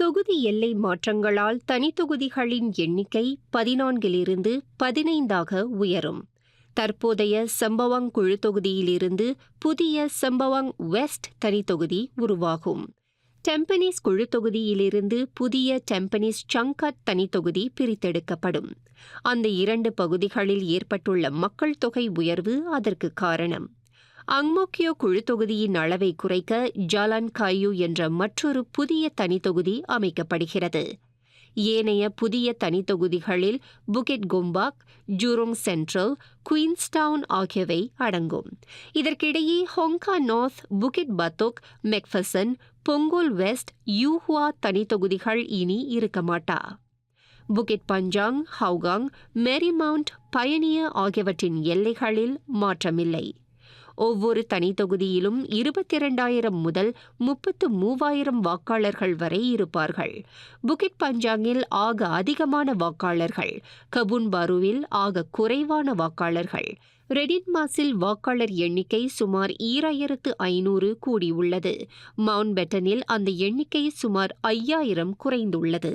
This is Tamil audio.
தொகுதி எல்லை மாற்றங்களால் தனித்தொகுதிகளின் எண்ணிக்கை பதினான்கிலிருந்து பதினைந்தாக உயரும். தற்போதைய சம்பவாங் குழு தொகுதியிலிருந்து புதிய சம்பவாங் வெஸ்ட் தனித்தொகுதி உருவாகும். டெம்பனிஸ் குழு தொகுதியிலிருந்து புதிய டெம்பனிஸ் சங்கட் தனித்தொகுதி பிரித்தெடுக்கப்படும். அந்த இரண்டு பகுதிகளில் ஏற்பட்டுள்ள மக்கள் தொகை உயர்வு அதற்கு காரணம். அங்மோக்கியோ குழு தொகுதியின் அளவை குறைக்க ஜாலான் காயு என்ற மற்றொரு புதிய தனித்தொகுதி அமைக்கப்படுகிறது. ஏனைய புதிய தனித்தொகுதிகளில் Bukit Gombak Jurong Central Queenstown ஆகியவை அடங்கும். இதற்கிடையே Hong Kah North Bukit Batok MacPherson Punggol West Yuhua தனித்தொகுதிகள் இனி இருக்க மாட்டா புகெட் பஞ்சாங் ஹவுகாங் மேரிமவுண்ட் பயனிய ஆகியவற்றின் எல்லைகளில் மாற்றமில்லை. ஒவ்வொரு தனித்தொகுதியிலும் இருபத்தி இரண்டாயிரம் முதல் முப்பத்து மூவாயிரம் வாக்காளர்கள் வரை இருப்பார்கள். புகிட் பஞ்சாங்கில் ஆக அதிகமான வாக்காளர்கள் கபூன் பாருவில் ஆக குறைவான வாக்காளர்கள். ரெடின் மாஸில் வாக்காளர் எண்ணிக்கை சுமார் ஈராயிரத்து ஐநூறு கூடியுள்ளது. மவுண்ட் பெட்டனில் அந்த எண்ணிக்கை சுமார் ஐயாயிரம் குறைந்துள்ளது.